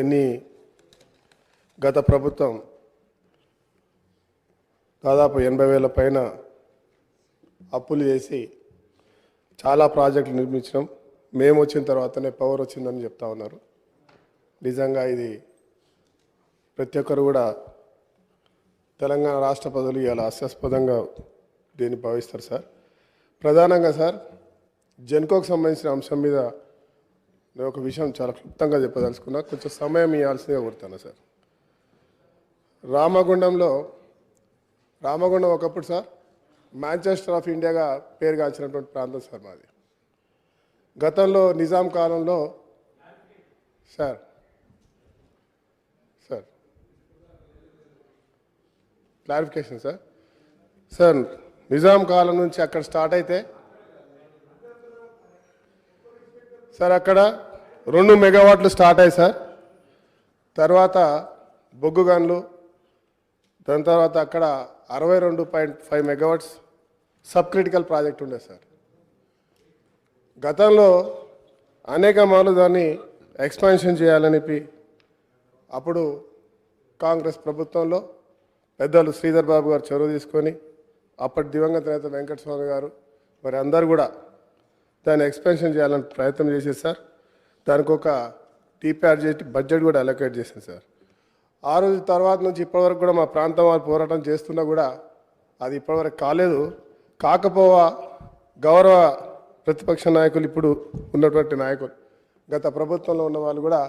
ఎన్ని గత ప్రభుత్వం దాదాపు ఎనభై వేల పైన అప్పులు చేసి చాలా ప్రాజెక్టులు నిర్మించినాం. మేము వచ్చిన తర్వాతనే పవర్ వచ్చిందని చెప్తా ఉన్నారు. నిజంగా ఇది ప్రతి ఒక్కరు కూడా తెలంగాణ రాష్ట్ర ప్రజలు ఇవాళ హాస్యాస్పదంగా దీన్ని భావిస్తారు సార్. ప్రధానంగా సార్ జెన్కోకు సంబంధించిన అంశం మీద నేను ఒక విషయం చాలా క్లుప్తంగా చెప్పదలుచుకున్నా. కొంచెం సమయం ఇవ్వాల్సిందిగా కోరుతాను సార్. రామగుండంలో రామగుండం ఒకప్పుడు సార్ మాంచెస్టర్ ఆఫ్ ఇండియాగా పేరుగాంచినటువంటి ప్రాంతం సార్ మాది. గతంలో నిజాం కాలంలో sir sir clarification sir. Sir Nizam కాలం నుంచి అక్కడ స్టార్ట్ అయితే సార్ అక్కడ రెండు మెగావాట్లు స్టార్ట్ అయ్యాయి సార్. తర్వాత బొగ్గు గన్లు దాని తర్వాత అక్కడ అరవై రెండు point five megawatts sub critical project ఉండే సార్. గతంలో అనేక మార్లు దాన్ని ఎక్స్పాన్షన్ చేయాలని అప్పుడు కాంగ్రెస్ ప్రభుత్వంలో పెద్దలు శ్రీధర్ బాబు గారు చొరవ తీసుకొని అప్పటి దివంగత నేత వెంకటస్వామి గారు మరి అందరు కూడా దాన్ని ఎక్స్పెన్షన్ చేయాలని ప్రయత్నం చేసేది సార్. దానికి ఒక టీపీఆర్జీ బడ్జెట్ కూడా అలొకేట్ చేసింది సార్. ఆ రోజు తర్వాత నుంచి ఇప్పటివరకు కూడా మా ప్రాంతం వారు పోరాటం చేస్తున్నా కూడా అది ఇప్పటివరకు కాలేదు. కాకపోవా గౌరవ ప్రతిపక్ష నాయకులు ఇప్పుడు ఉన్నటువంటి నాయకులు గత ప్రభుత్వంలో ఉన్న వాళ్ళు కూడా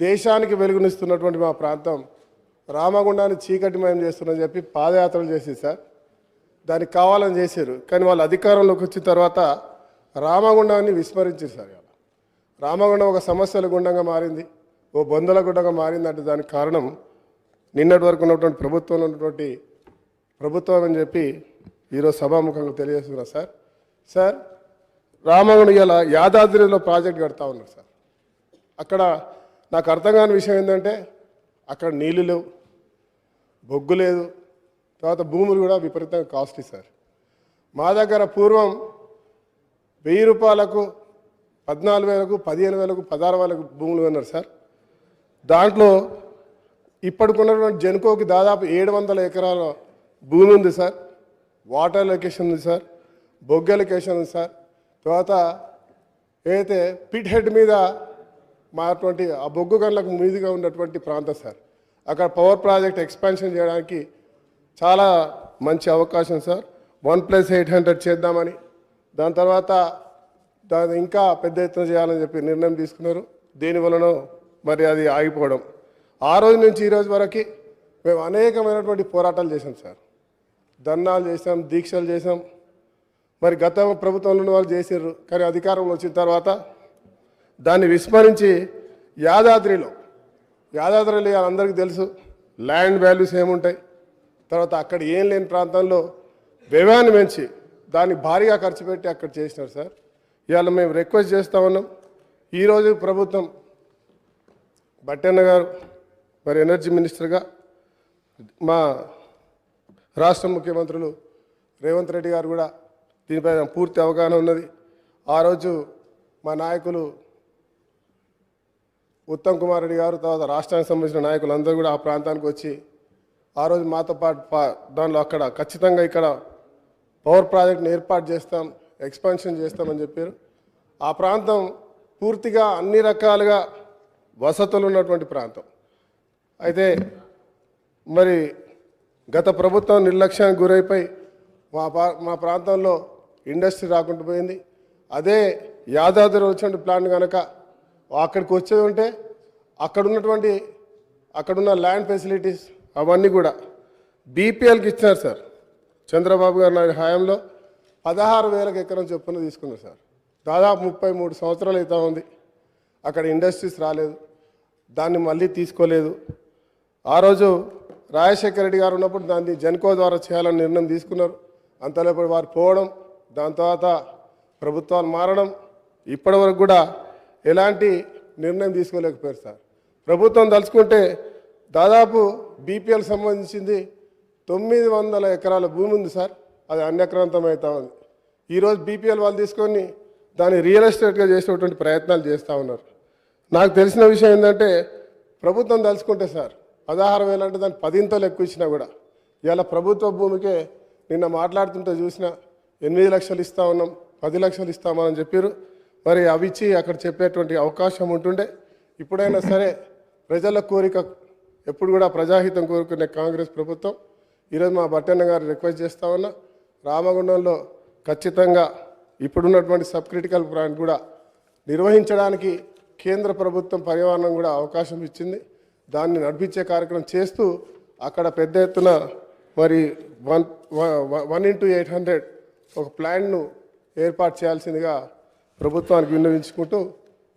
దేశానికి వెలుగునిస్తున్నటువంటి మా ప్రాంతం రామగుండాన్ని చీకటిమయం చేస్తుందని చెప్పి పాదయాత్రలు చేసి సార్. దానికి కావాలని చేశారు. కానీ వాళ్ళు అధికారంలోకి వచ్చిన తర్వాత రామగుండాన్ని విస్మరించారు సార్ ఇవాళ. రామగుండం ఒక సమస్యల గుండంగా మారింది ఓ బొందల గుండంగా మారిందంటే దానికి కారణం నిన్నటి వరకు ఉన్నటువంటి ప్రభుత్వంలో ఉన్నటువంటి ప్రభుత్వం అని చెప్పి ఈరోజు సభాముఖంగా తెలియజేస్తున్నా సార్. సార్ రామగుండం ఇలా యాదాద్రిలో ప్రాజెక్ట్ కడతా ఉన్నారు సార్. అక్కడ నాకు అర్థం కాని విషయం ఏంటంటే అక్కడ నీళ్ళు లేవు బొగ్గు లేదు తర్వాత భూములు కూడా విపరీతంగా కాస్ట్లీ సార్. మా దగ్గర పూర్వం వెయ్యి రూపాయలకు పద్నాలుగు వేలకు పదిహేను వేలకు పదహారు వేలకు భూములు ఉన్నారు సార్. దాంట్లో ఇప్పటికున్నటువంటి జెన్కోకి దాదాపు ఏడు వందల ఎకరాల భూమి ఉంది సార్. వాటర్ లొకేషన్ ఉంది సార్. బొగ్గ లొకేషన్ ఉంది సార్. తర్వాత ఏదైతే పిట్ హెడ్ మీద మాటువంటి ఆ బొగ్గు గన్లకు మీదుగా ఉన్నటువంటి ప్రాంతం సార్. అక్కడ పవర్ ప్రాజెక్ట్ ఎక్స్పాన్షన్ చేయడానికి చాలా మంచి అవకాశం sir. One plus eight hundred చేద్దామని. దాని తర్వాత దాన్ని ఇంకా పెద్ద ఎత్తున చేయాలని చెప్పి నిర్ణయం తీసుకున్నారు. దీనివలన మరి అది ఆగిపోవడం. ఆ రోజు నుంచి ఈరోజు వరకు మేము అనేకమైనటువంటి పోరాటాలు చేసాం సార్. ధర్నాలు చేసాం దీక్షలు చేసాం మరి గత ప్రభుత్వంలో ఉన్న వాళ్ళు చేసారు కానీ అధికారంలో వచ్చిన తర్వాత దాన్ని విస్మరించి యాదాద్రిలో యాదాద్రిలో అందరికీ తెలుసు ల్యాండ్ వాల్యూస్ ఏముంటాయి? తర్వాత అక్కడ ఏం లేని ప్రాంతంలో వ్యయాన్ని పెంచి దాన్ని భారీగా ఖర్చు పెట్టి అక్కడ చేసినారు సార్. ఇవాళ మేము రిక్వెస్ట్ చేస్తూ ఉన్నాం. ఈరోజు ప్రభుత్వం బట్టన్న గారు మరి ఎనర్జీ మినిస్టర్గా మా రాష్ట్ర ముఖ్యమంత్రులు రేవంత్ రెడ్డి గారు కూడా దీనిపై పూర్తి అవగాహన ఉన్నది. ఆ రోజు మా నాయకులు ఉత్తమ్ కుమార్ రెడ్డి గారు తర్వాత రాష్ట్రానికి సంబంధించిన నాయకులు అందరూ కూడా ఆ ప్రాంతానికి వచ్చి ఆ రోజు మాతో పాటు పా- దానిలో అక్కడ ఖచ్చితంగా ఇక్కడ పవర్ ప్రాజెక్ట్ని ఏర్పాటు చేస్తాం ఎక్స్పాన్షన్ చేస్తామని చెప్పారు. ఆ ప్రాంతం పూర్తిగా అన్ని రకాలుగా వసతులు ఉన్నటువంటి ప్రాంతం. అయితే మరి గత ప్రభుత్వం నిర్లక్ష్యానికి గురైపోయి మా మా ప్రాంతంలో ఇండస్ట్రీ రాకుండా పోయింది. అదే యాదాద్రి వచ్చిన ప్లాన్ కనుక అక్కడికి వచ్చేది ఉంటే అక్కడ ఉన్నటువంటి అక్కడున్న ల్యాండ్ ఫెసిలిటీస్ అవన్నీ కూడా బీపీఎల్కి ఇచ్చినారు సార్. చంద్రబాబు గారు నాయుడు హయాంలో పదహారు వేలకు ఎకరం చొప్పున తీసుకున్నారు సార్. దాదాపు ముప్పై మూడు సంవత్సరాలు అవుతా ఉంది. అక్కడ ఇండస్ట్రీస్ రాలేదు. దాన్ని మళ్ళీ తీసుకోలేదు. ఆ రోజు రాజశేఖర రెడ్డి గారు ఉన్నప్పుడు దాన్ని జెన్కో ద్వారా చేయాలని నిర్ణయం తీసుకున్నారు. అంతలోపడి వారు పోవడం దాని తర్వాత ప్రభుత్వాలు మారడం ఇప్పటి వరకు కూడా ఎలాంటి నిర్ణయం తీసుకోలేకపోయారు సార్. ప్రభుత్వం తలుచుకుంటే దాదాపు బీపీఎల్ సంబంధించింది తొమ్మిది వందల ఎకరాల భూమి ఉంది సార్. అది అన్యక్రాంతం అవుతా ఉంది ఈరోజు బీపీఎల్ వాళ్ళు తీసుకొని దాన్ని రియల్ ఎస్టేట్గా చేసేటువంటి ప్రయత్నాలు చేస్తూ ఉన్నారు. నాకు తెలిసిన విషయం ఏంటంటే ప్రభుత్వం తలుచుకుంటే సార్ పదహారు వేలు అంటే దాన్ని పదింతలు ఎక్కువ ఇచ్చినా కూడా ఇవాళ ప్రభుత్వ భూమికే నిన్న మాట్లాడుతుంటే చూసిన ఎనిమిది లక్షలు ఇస్తా ఉన్నాం పది లక్షలు ఇస్తామని చెప్పారు. మరి అవి ఇచ్చి అక్కడ చెప్పేటువంటి అవకాశం ఉంటుండే. ఇప్పుడైనా సరే ప్రజల కోరిక ఎప్పుడు కూడా ప్రజాహితం కోరుకునే కాంగ్రెస్ ప్రభుత్వం ఈరోజు మా బట్టన్న గారు రిక్వెస్ట్ చేస్తా ఉన్నా రామగుండంలో ఖచ్చితంగా ఇప్పుడున్నటువంటి సబ్ క్రిటికల్ ప్లాంట్ కూడా నిర్వహించడానికి కేంద్ర ప్రభుత్వం పర్యావరణం కూడా అవకాశం ఇచ్చింది. దాన్ని నడిపించే కార్యక్రమం చేస్తూ అక్కడ పెద్ద ఎత్తున మరి one one into eight hundred ఒక ప్లాన్ను ఏర్పాటు చేయాల్సిందిగా ప్రభుత్వానికి విన్నవించుకుంటూ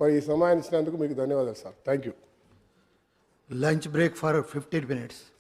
మరి ఈ సమయాన్ని ఇచ్చినందుకు మీకు ధన్యవాదాలు sir. Thank you. Lunch break for 15 minutes.